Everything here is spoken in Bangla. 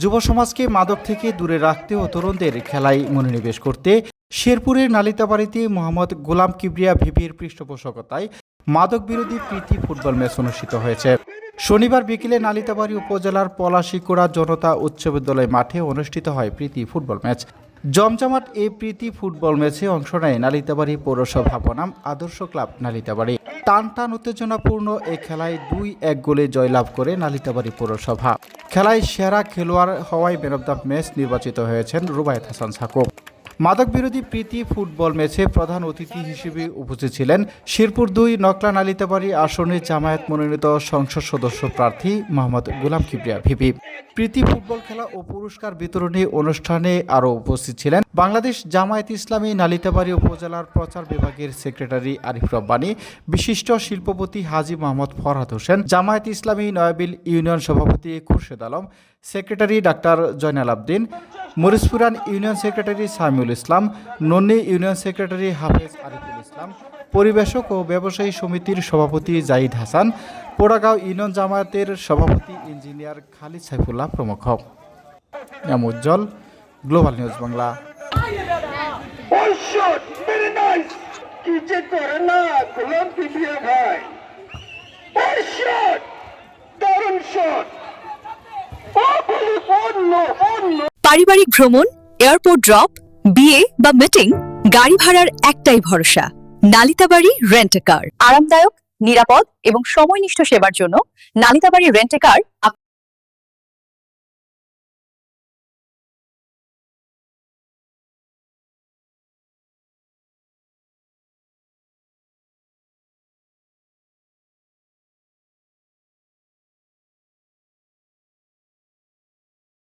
যুব সমাজকে মাদক থেকে দূরে রাখতে ও তরুণদের খেলায় মনোনিবেশ করতে শেরপুরের নালিতাবাড়িতে মোহাম্মদ গোলাম কিবরিয়া ভিপির পৃষ্ঠপোষকতায় মাদক বিরোধী প্রীতি ফুটবল ম্যাচ অনুষ্ঠিত হয়েছে। শনিবার বিকেলে নালিতাবাড়ি উপজেলার পলাশিকুড়া জনতা উচ্চ বিদ্যালয় মাঠে অনুষ্ঠিত হয় প্রীতি ফুটবল ম্যাচ। জমজমাট এই প্রীতি ফুটবল ম্যাচে অংশ নেয় নালিতাবাড়ি পৌরসভা বনাম আদর্শ ক্লাব নালিতাবাড়ি। টান টান উত্তেজনাপূর্ণ এই খেলায় দুই এক গোলে জয়লাভ করে নালিতাবাড়ি পৌরসভা। খেলায় সেরা খেলোয়াড় হওয়ায় ম্যান অব দ্য ম্যাচ নির্বাচিত হয়েছেন রুবায়ত হাসান সাকুব মাদক বিরোধী প্রীতি ফুটবল ম্যাচে প্রধান অতিথি হিসেবে উপস্থিত ছিলেন শিরপুর দুই, নকলা নালিতাবাড়ি আসনে জামায়াত মনোনীত সংসদ সদস্য প্রার্থী মোহাম্মদ গোলাম কিবরিয়া, ভিপি। প্রীতি ফুটবল খেলা ও পুরস্কার বিতরণী অনুষ্ঠানে আরও উপস্থিত ছিলেন বাংলাদেশ জামায়াত ইসলামী নালিতাবাড়ি উপজেলার প্রচার বিভাগের সেক্রেটারি আরিফ রব্বানী, বিশিষ্ট শিল্পপতি হাজি মোহাম্মদ ফরহাদ হোসেন, জামায়াত ইসলামী নয়াবিল ইউনিয়ন সভাপতি Khurshed Alam, secretary doctor Joynal Abedin Morispuran union secretary Samiul Islam, Nonni union secretary Hafez Ariful Islam, পরিবেশক ও ব্যবসায়ী সমিতির সভাপতি জাহিদ হাসান, পোড়াগাঁও ইউনিয়ন জামায়াতের সভাপতি ইঞ্জিনিয়ার খালিদ সাইফুল্লাহ প্রমুখ। M Ujjwal, global news Bangla. পারিবারিক ভ্রমণ, এয়ারপোর্ট ড্রপ, বিয়ে বা মিটিং, গাড়ি ভাড়ার একটাই ভরসা, নালিতাবাড়ি রেন্ট কার আরামদায়ক, নিরাপদ এবং সময়নিষ্ঠ সেবার জন্য নালিতাবাড়ি রেন্ট কার